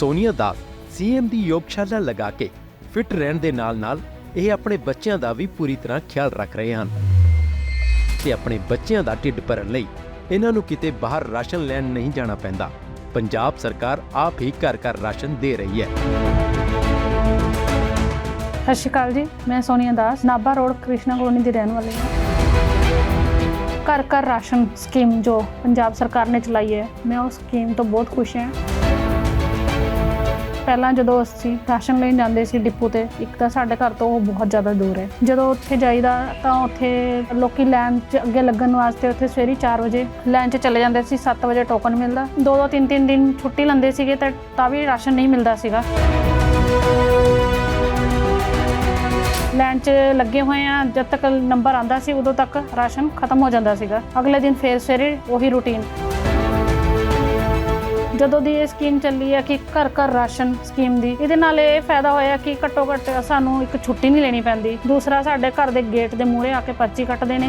Sonia Das CM ਦੀ ਯੋਗਸ਼ਾਲਾ ਲਗਾ ਕੇ ਫਿਟ ਰਹਿਣ ਦੇ ਨਾਲ-ਨਾਲ ਇਹ ਆਪਣੇ ਬੱਚਿਆਂ ਦਾ ਵੀ ਪੂਰੀ ਤਰ੍ਹਾਂ ਖਿਆਲ ਰੱਖ ਰਹੇ ਹਨ। ਤੇ ਆਪਣੇ ਬੱਚਿਆਂ ਦਾ ਢਿੱਡ ਭਰਨ ਲਈ ਇਹਨਾਂ ਨੂੰ ਕਿਤੇ ਬਾਹਰ ਰਾਸ਼ਨ ਲੈਣ ਨਹੀਂ ਜਾਣਾ ਪੈਂਦਾ। ਪੰਜਾਬ ਸਰਕਾਰ ਆਪ ਹੀ ਘਰ-ਘਰ ਰਾਸ਼ਨ ਦੇ ਰਹੀ ਹੈ। ਸਤਿ ਸ਼੍ਰੀ ਅਕਾਲ ਜੀ, ਮੈਂ ਸੋਨੀਆ ਦਾਸ, ਨਾਭਾ ਰੋਡ, ਕ੍ਰਿਸ਼ਨਾ ਕਲੋਨੀ ਦੀ ਰਹਿਣ ਵਾਲੀ ਹਾਂ। ਘਰ ਘਰ ਰਾਸ਼ਨ ਸਕੀਮ ਜੋ ਪੰਜਾਬ ਸਰਕਾਰ ਨੇ ਚਲਾਈ ਹੈ, ਮੈਂ ਉਸ ਸਕੀਮ ਤੋਂ ਬਹੁਤ ਖੁਸ਼ ਹਾਂ। ਪਹਿਲਾਂ ਜਦੋਂ ਅਸੀਂ ਰਾਸ਼ਨ ਲੈਣ ਜਾਂਦੇ ਸੀ ਡਿਪੂ ਤੇ, ਇੱਕ ਤਾਂ ਸਾਡੇ ਘਰ ਤੋਂ ਉਹ ਬਹੁਤ ਜ਼ਿਆਦਾ ਦੂਰ ਹੈ। ਜਦੋਂ ਉੱਥੇ ਜਾਈਦਾ ਤਾਂ ਉੱਥੇ ਲੋਕੀ ਲਾਈਨ 'ਚ ਅੱਗੇ ਲੱਗਣ ਵਾਸਤੇ ਉੱਥੇ ਸਵੇਰੀ 4 ਵਜੇ ਲਾਈਨ 'ਚ ਚਲੇ ਜਾਂਦੇ ਸੀ 7 ਵਜੇ ਟੋਕਨ ਮਿਲਦਾ। ਦੋ ਦੋ, ਤਿੰਨ ਤਿੰਨ ਦਿਨ ਛੁੱਟੀ ਲੈਂਦੇ ਸੀਗੇ ਤਾਂ ਤਾਂ ਵੀ ਰਾਸ਼ਨ ਨਹੀਂ ਮਿਲਦਾ ਸੀਗਾ। ਲਾਈਨ 'ਚ ਲੱਗੇ ਹੋਏ ਆ ਜਦ ਤੱਕ ਨੰਬਰ ਆਂਦਾ ਸੀ ਉਦੋਂ ਤੱਕ ਰਾਸ਼ਨ ਖਤਮ ਹੋ ਜਾਂਦਾ ਸੀਗਾ। ਅਗਲੇ ਦਿਨ ਫੇਰ ਸਵੇਰੇ ਉਹੀ ਰੂਟੀਨ ਜਦੋਂ ਦੀ ਇਹ ਸਕੀਮ ਚੱਲੀ ਹੈ ਕਿ ਘਰ ਘਰ ਰਾਸ਼ਨ ਸਕੀਮ ਦੀ, ਇਹਦੇ ਨਾਲ ਇਹ ਫਾਇਦਾ ਹੋਇਆ ਕਿ ਘੱਟੋ ਘੱਟ ਸਾਨੂੰ ਇੱਕ ਛੁੱਟੀ ਨਹੀਂ ਲੈਣੀ ਪੈਂਦੀ। ਦੂਸਰਾ, ਸਾਡੇ ਘਰ ਦੇ ਗੇਟ ਦੇ ਮੂਹਰੇ ਆ ਕੇ ਪਰਚੀ ਕੱਟਦੇ ਨੇ।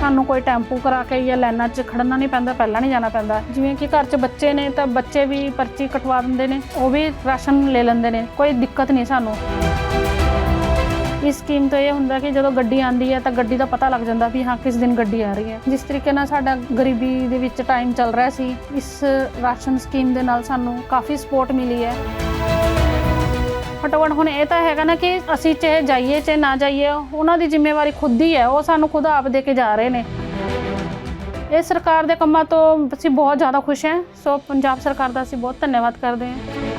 ਸਾਨੂੰ ਕੋਈ ਟੈਂਪੂ ਕਰਾ ਕੇ ਜਾਂ ਲਾਈਨਾਂ 'ਚ ਖੜਨਾ ਨਹੀਂ ਪੈਂਦਾ, ਪਹਿਲਾਂ ਨਹੀਂ ਜਾਣਾ ਪੈਂਦਾ। ਜਿਵੇਂ ਕਿ ਘਰ 'ਚ ਬੱਚੇ ਨੇ ਤਾਂ ਬੱਚੇ ਵੀ ਪਰਚੀ ਕਟਵਾ ਦਿੰਦੇ ਨੇ, ਉਹ ਵੀ ਰਾਸ਼ਨ ਲੈ ਲੈਂਦੇ ਨੇ। ਕੋਈ ਦਿੱਕਤ ਨਹੀਂ ਸਾਨੂੰ। ਇਸ ਸਕੀਮ ਤੋਂ ਇਹ ਹੁੰਦਾ ਕਿ ਜਦੋਂ ਗੱਡੀ ਆਂਦੀ ਹੈ ਤਾਂ ਗੱਡੀ ਦਾ ਪਤਾ ਲੱਗ ਜਾਂਦਾ ਵੀ ਹਾਂ ਕਿਸ ਦਿਨ ਗੱਡੀ ਆ ਰਹੀ ਹੈ। ਜਿਸ ਤਰੀਕੇ ਨਾਲ ਸਾਡਾ ਗਰੀਬੀ ਦੇ ਵਿੱਚ ਟਾਈਮ ਚੱਲ ਰਿਹਾ ਸੀ, ਇਸ ਰਾਸ਼ਨ ਸਕੀਮ ਦੇ ਨਾਲ ਸਾਨੂੰ ਕਾਫੀ ਸਪੋਰਟ ਮਿਲੀ ਹੈ। ਘੱਟੋ ਹੁਣ ਇਹ ਤਾਂ ਹੈਗਾ ਨਾ ਕਿ ਅਸੀਂ ਚਾਹੇ ਜਾਈਏ ਚਾਹੇ ਨਾ ਜਾਈਏ, ਉਹਨਾਂ ਦੀ ਜ਼ਿੰਮੇਵਾਰੀ ਖੁਦ ਹੀ ਹੈ, ਉਹ ਸਾਨੂੰ ਖੁਦ ਆਪ ਦੇ ਕੇ ਜਾ ਰਹੇ ਨੇ। ਇਹ ਸਰਕਾਰ ਦੇ ਕੰਮਾਂ ਤੋਂ ਅਸੀਂ ਬਹੁਤ ਜ਼ਿਆਦਾ ਖੁਸ਼ ਹਾਂ, ਸੋ ਪੰਜਾਬ ਸਰਕਾਰ ਦਾ ਅਸੀਂ ਬਹੁਤ ਧੰਨਵਾਦ ਕਰਦੇ ਹਾਂ।